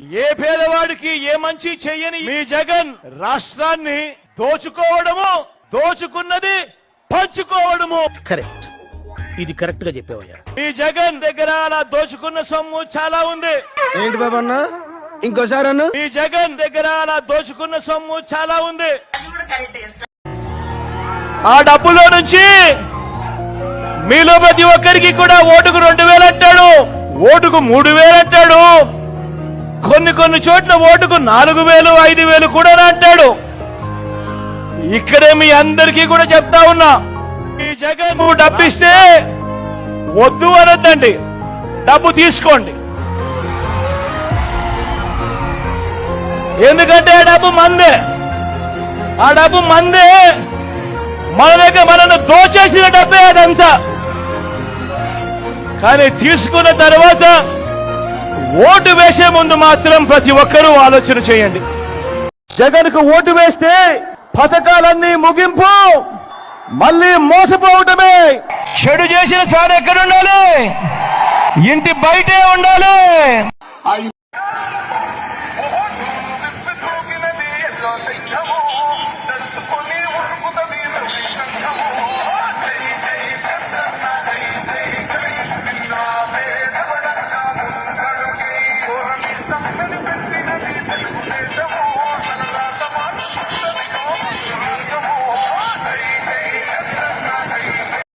ఏ పేదవాడికి ఏ మంచి చెయ్యని మీ జగన్ రాష్ట్రాన్ని దోచుకోవడము దోచుకున్నది పంచుకోవడము. కరెక్ట్. ఇది కరెక్ట్గా చెప్పావయ్యా. మీ జగన్ దగ్గర అలా దోచుకున్న సొమ్ము చాలా ఉంది. ఏంటి బాబు అన్న ఇంకోసారి అన్న. మీ జగన్ దగ్గర అలా దోచుకున్న సొమ్ము చాలా ఉంది. ఆ డబ్బులో నుంచి మీలో ప్రతి ఒక్కరికి కూడా ఓటుకు రెండు వేలు అంటాడు. ఓటుకు మూడు వేలు అంటాడు. కొన్ని కొన్ని చోట్ల ఓటుకు నాలుగు వేలు ఐదు వేలు కూడా అంటాడు ఇక్కడే మీ అందరికీ కూడా చెప్తా ఉన్నా ఈ జగన్ నువ్వు డబ్బిస్తే వద్దు అనొద్దండి. డబ్బు తీసుకోండి. ఎందుకంటే ఆ డబ్బు మందే. ఆ డబ్బు మందే. మన దగ్గర మనల్ని దోచేసిన డబ్బే అదంతా. కానీ తీసుకున్న తర్వాత ఓటు వేసే ముందు మాత్రం ప్రతి ఒక్కరూ ఆలోచన చేయండి. జగన్కు ఓటు వేస్తే పథకాలన్నీ ముగింపు మళ్ళీ మోసపోవటమే. చెడు చేసిన చాడు ఎక్కడ ఉండాలి? ఇంటి బయటే ఉండాలి.